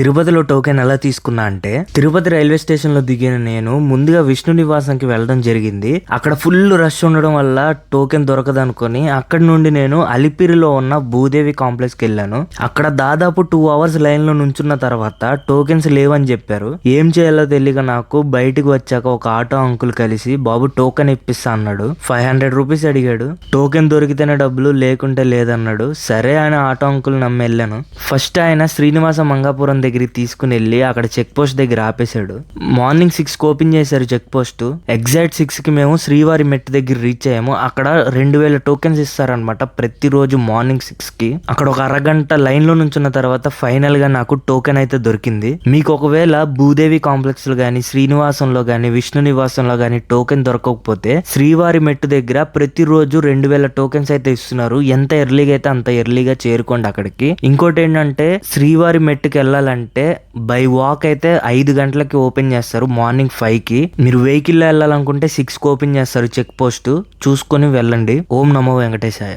తిరుపతిలో టోకెన్ ఎలా తీసుకున్నా అంటే తిరుపతి రైల్వే స్టేషన్లో దిగిన నేను ముందుగా విష్ణు నివాసంకి వెళ్ళడం జరిగింది. అక్కడ ఫుల్ రష్ ఉండడం వల్ల టోకెన్ దొరకదనుకొని అక్కడ నుండి నేను అలిపిరిలో ఉన్న భూదేవి కాంప్లెక్స్కి వెళ్ళాను. అక్కడ దాదాపు టూ అవర్స్ లైన్లో నుంచున్న తర్వాత టోకెన్స్ లేవని చెప్పారు. ఏం చేయాలో తెలియక నాకు బయటికి వచ్చాక ఒక ఆటో అంకుల్ కలిసి బాబు టోకెన్ ఇప్పిస్తా అన్నాడు. ఫైవ్ హండ్రెడ్ రూపీస్ అడిగాడు. టోకెన్ దొరికితేనే డబ్బులు లేకుంటే లేదన్నాడు. సరే ఆయన ఆటో అంకుల్ నమ్మి వెళ్ళాను. ఫస్ట్ ఆయన శ్రీనివాస మంగాపురం దగ్గర దగ్గరికి తీసుకుని వెళ్ళి అక్కడ చెక్ పోస్ట్ దగ్గర ఆపేశాడు. మార్నింగ్ సిక్స్కి ఓపెన్ చేశారు చెక్ పోస్ట్. ఎగ్జాక్ట్ సిక్స్కి మేము శ్రీవారి మెట్టు దగ్గర రీచ్ అయ్యాము. అక్కడ రెండు వేల టోకెన్స్ ఇస్తారనమాట ప్రతిరోజు మార్నింగ్ సిక్స్కి. అక్కడ ఒక అరగంట లైన్లో నుంచున్న తర్వాత ఫైనల్గా నాకు టోకెన్ అయితే దొరికింది. మీకు ఒకవేళ భూదేవి కాంప్లెక్స్లో గానీ శ్రీనివాసంలో గానీ విష్ణు నివాసంలో గానీ టోకెన్ దొరకకపోతే శ్రీవారి మెట్టు దగ్గర ప్రతిరోజు రెండు వేల టోకెన్స్ అయితే ఇస్తున్నారు. ఎంత ఎర్లీగా అయితే అంత ఎర్లీగా చేరుకోండి అక్కడికి. ఇంకోటి ఏంటంటే శ్రీవారి మెట్టుకి వెళ్ళాలంటే అంటే బై వాక్ అయితే ఐదు గంటలకి ఓపెన్ చేస్తారు మార్నింగ్ ఫైవ్కి. మీరు వెహికల్లో వెళ్ళాలనుకుంటే సిక్స్కి ఓపెన్ చేస్తారు చెక్ పోస్ట్ చూసుకొని వెళ్ళండి. ఓం నమో వెంకటేశాయ.